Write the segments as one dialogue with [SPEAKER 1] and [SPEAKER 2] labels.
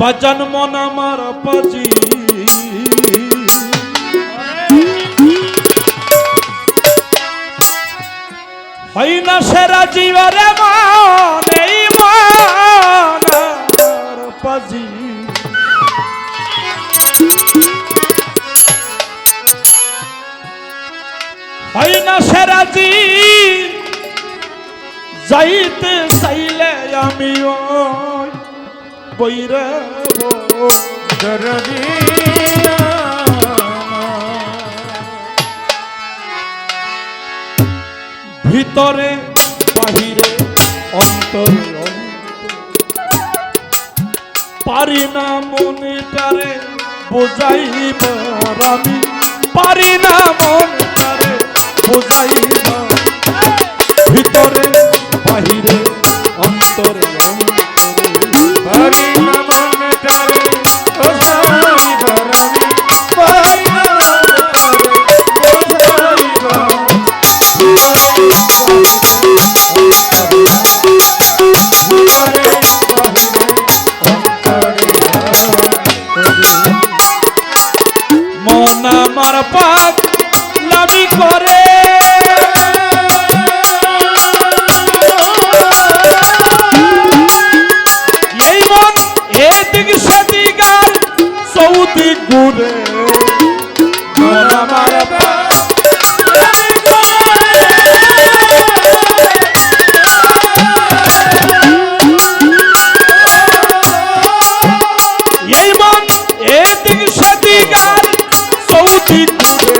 [SPEAKER 1] বাজান মন আমার পাজি। হয় না সেরা জীবরে মন, এই মন হয় না সেরা জি যাইতে চাইলে আমি বৈরে ভিতরে বাহিরে অন্তরে পারি না মনেটারে বোঝাইবার আমি। পারি না মনটারে বোঝাইবার ভিতরে বাহিরে অন্তরে অন্তরে পাক লামি করে এই মন এদিক সেদিক আর সৌদি ঘুরে। ঘুরে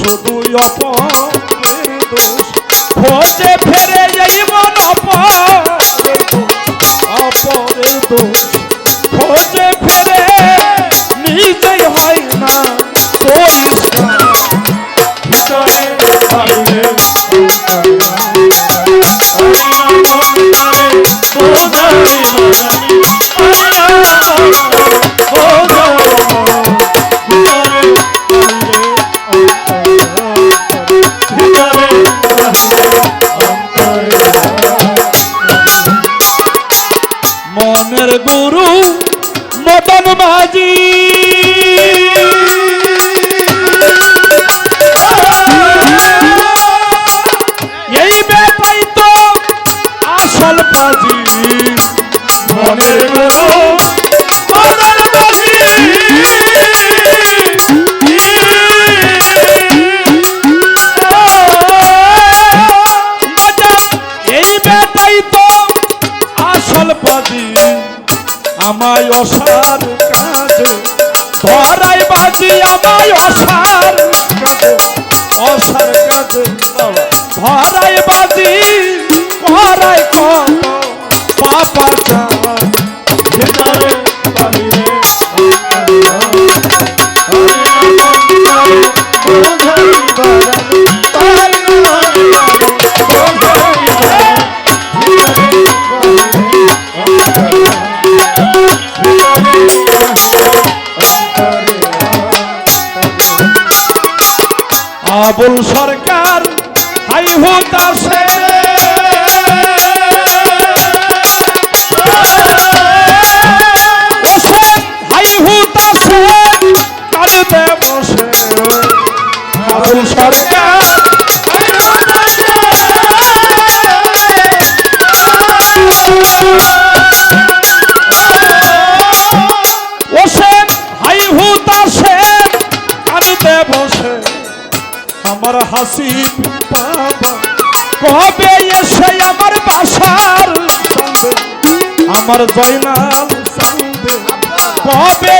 [SPEAKER 1] শুধু অপরের অসার কাজে। ধরাই বাজি আমায় অসার কাজে। অসার কাজে ধরাই বাজি করাই কত পাপা আবুল সরকার হতাশে হোসেন হাই হতাশে কাঁদতে আমার পাবা কবে এসে আমার বাসার আমার জয়নাল সঙ্গে। কবে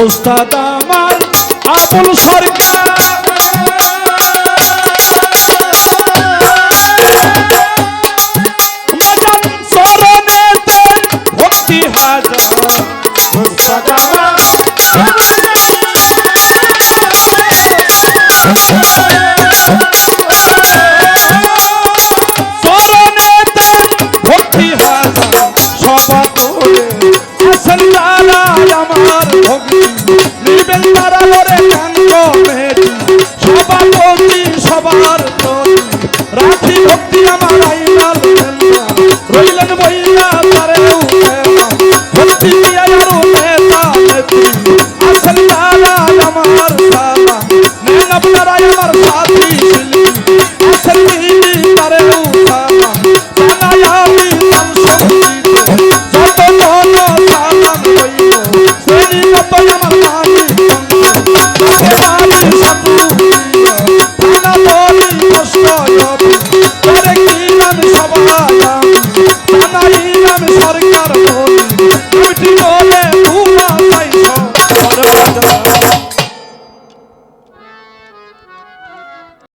[SPEAKER 1] ওস্তাদ আমার আবুল সরকার আমার সাথী